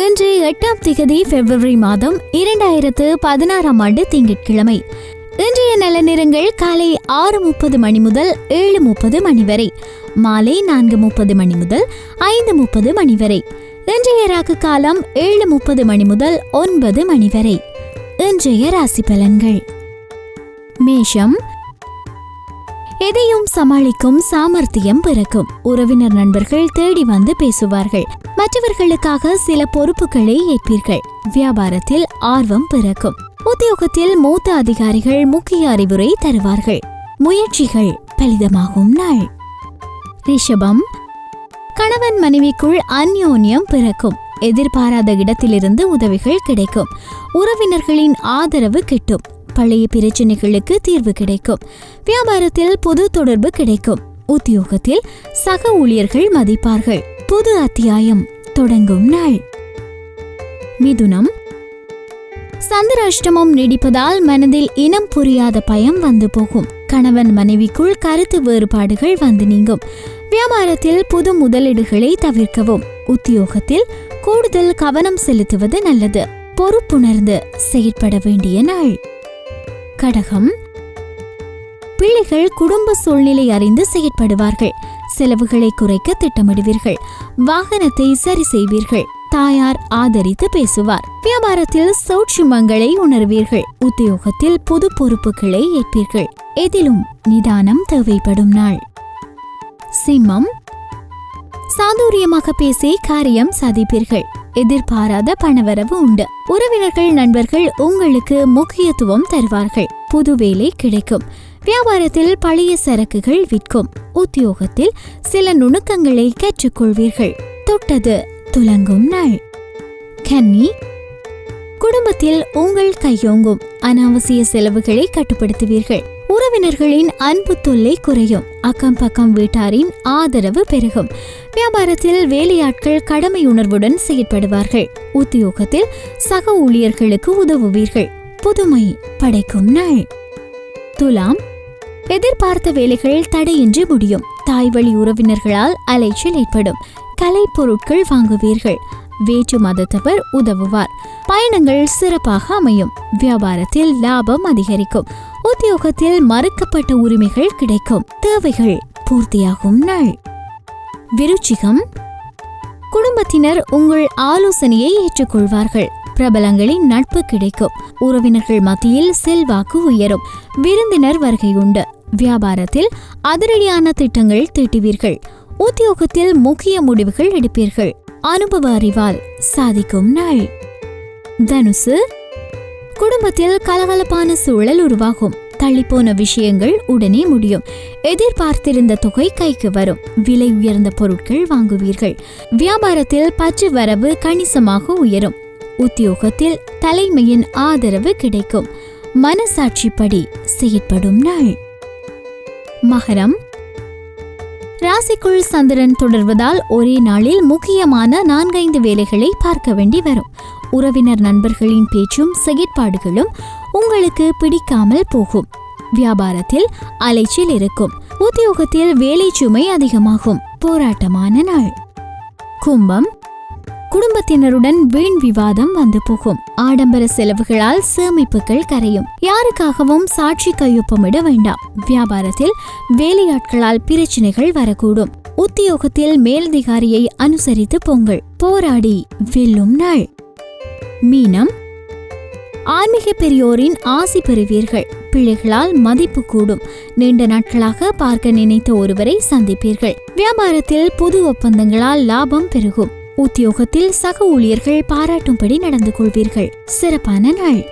எட்டாம் திகதி பிப்ரவரி மாதம் இரண்டாயிரத்து பதினாறாம் ஆண்டு திங்கட்கிழமை. இன்றைய நலநிறங்கள் காலை ஆறு முப்பது மணி முதல் ஏழு முப்பது மணி வரை. மாலை நான்கு முப்பது மணி முதல் ஐந்து முப்பது மணி வரை. இன்றைய ராக்கு காலம் ஏழு முப்பது மணி முதல் ஒன்பது மணி வரை. இன்றைய ராசி பலன்கள். மேஷம் எதையும் சமாளிக்கும் சாமர்த்தியம் பிறக்கும். உறவினர் நண்பர்கள் தேடி வந்து பேசுவார்கள். மற்றவர்களுக்காக சில பொறுப்புகளை ஏற்பீர்கள். வியாபாரத்தில் ஆர்வம் பிறக்கும். உத்தியோகத்தில் மூத்த அதிகாரிகள் முக்கிய அறிவுரை தருவார்கள். முயற்சிகள் பலிதமாகும் நாள். ரிஷபம். கணவன் மனைவிக்குள் அந்யோன்யம் பிறக்கும். எதிர்பாராத இடத்திலிருந்து உதவிகள் கிடைக்கும். உறவினர்களின் ஆதரவு கிட்டும். பழைய பிரச்சனைகளுக்கு தீர்வு கிடைக்கும். வியாபாரத்தில் பொது தொடர்பு கிடைக்கும். உத்தியோகத்தில் சக ஊழியர்கள் மதிப்பார்கள். புது அத்தியாயம் தொடங்கும் நாள். மிதுனம். சந்திராஷ்டமம் நீடிப்பதால் மனதில் இனம் புரியாத பயம் வந்து போகும். கணவன் மனைவிக்குள் கருத்து வேறுபாடுகள் வந்து நீங்கும். வியாபாரத்தில் புது முதலீடுகளை தவிர்க்கவும். உத்தியோகத்தில் கூடுதல் கவனம் செலுத்துவது நல்லது. பொறுப்புணர்ந்து செயற்பட வேண்டிய நாள். கடகம். பிள்ளைகள் குடும்ப சூழ்நிலை அறிந்து செயற்படுவார்கள். செலவுகளை குறைக்க திட்டமிடுவீர்கள். வாகனத்தை சரி செய்வீர்கள். தாயார் ஆதரித்து பேசுவார். வியாபாரத்தில் சௌட்சுமங்களை உணர்வீர்கள். உத்தியோகத்தில் புது பொறுப்புகளை ஏற்பீர்கள். எதிலும் நிதானம் தேவைப்படும் நாள். சிம்மம். சாதுரியமாக பேசி காரியம் சாதிப்பீர்கள். எதிர்பாராத பணவரவு உண்டு. உறவினர்கள் நண்பர்கள் உங்களுக்கு முக்கியத்துவம் தருவார்கள். புது வேலை கிடைக்கும். வியாபாரத்தில் பழைய சரக்குகள் விற்கும். உத்தியோகத்தில் சில நுணுக்கங்களை கற்றுக்கொள்வீர்கள். தொட்டது துலங்கும் நாள். கன்னி குடும்பத்தில் உங்கள் கையோங்கும். அனாவசிய செலவுகளை கட்டுப்படுத்துவீர்கள். உறவினர்களின் அன்பு தொல்லை குறையும். அக்கம் பக்கம் வீட்டாரின் ஆதரவு பெருகும். வியாபாரத்தில் வேலையாட்கள் கடமை உணர்வுடன் செயற்படுவார்கள். உத்தியோகத்தில் சக ஊழியர்களுக்கு உதவுவீர்கள். புதுமை படைக்கும் நாள். துலாம். எதிர்பார்த்த வேலைகள் தடையின்றி முடியும். தாய் வழி உறவினர்களால் அலைச்சல் ஏற்படும். கலை பொருட்கள் வாங்குவீர்கள். வேற்று மதத்தவர் உதவுவார். பயணங்கள் சிறப்பாக அமையும். வியாபாரத்தில் லாபம் அதிகரிக்கும். உத்தியோகத்தில் மறுக்கப்பட்ட உரிமைகள் கிடைக்கும். தேவைகள் பூர்த்தியாகும் நாள். விருச்சிகம். குடும்பத்தினர் உங்கள் ஆலோசனையை ஏற்றுக்கொள்வார்கள். பிரபலங்களின் நட்பு கிடைக்கும். உறவினர்கள் மத்தியில் செல்வாக்கு உயரும். விருந்தினர் வருகை உண்டு. வியாபாரத்தில் அதிரடியான திட்டங்கள் தீட்டுவீர்கள். உத்தியோகத்தில் முக்கிய முடிவுகள் எடுப்பீர்கள். அனுபவ அறிவால் சாதிக்கும் நாள். தனுசு. குடும்பத்தில் கலகலப்பான சூழல் உருவாகும். தள்ளிப்போன விஷயங்கள் உடனே முடியும். எதிர்பார்த்திருந்த தொகை கைக்கு வரும். விலை உயர்ந்த பொருட்கள் வாங்குவீர்கள். வியாபாரத்தில் பற்று வரவு கணிசமாக உயரும். உத்தியோகத்தில் தலைமையின் ஆதரவு கிடைக்கும். மனசாட்சிப்படி செயற்படும் நாள். மகரம். ராசிக்குள் சந்திரன் தொடர்வதால் ஒரே நாளில் முக்கியமான நான்கைந்து வேலைகளை பார்க்க வேண்டி வரும். உறவினர் நண்பர்களின் பேச்சும் செயற்பாடுகளும் உங்களுக்கு பிடிக்காமல் போகும். வியாபாரத்தில் அலைச்சல் இருக்கும். உத்தியோகத்தில் வேலை சுமை அதிகமாகும். போராட்டமான நாள். கும்பம். குடும்பத்தினருடன் வீண் விவாதம் வந்து போகும். ஆடம்பர செலவுகளால் சேமிப்புகள் கரையும். யாருக்காகவும் சாட்சி கையொப்பமிட வேண்டாம். வியாபாரத்தில் வேலையாட்களால் பிரச்சனைகள் வரக்கூடும். உத்தியோகத்தில் மேலதிகாரியை அனுசரித்து போங்கள். போராடி வெல்லும் நாள். மீனம். ஆன்மீக பெரியோரின் ஆசி பெறுவீர்கள். பிள்ளைகளால் மதிப்பு கூடும். நீண்ட நாட்களாக பார்க்க நினைத்த ஒருவரை சந்திப்பீர்கள். வியாபாரத்தில் புது ஒப்பந்தங்களால் லாபம் பெருகும். உத்தியோகத்தில் சக ஊழியர்கள் பாராட்டும்படி நடந்து கொள்வீர்கள். சிறப்பான நாள்.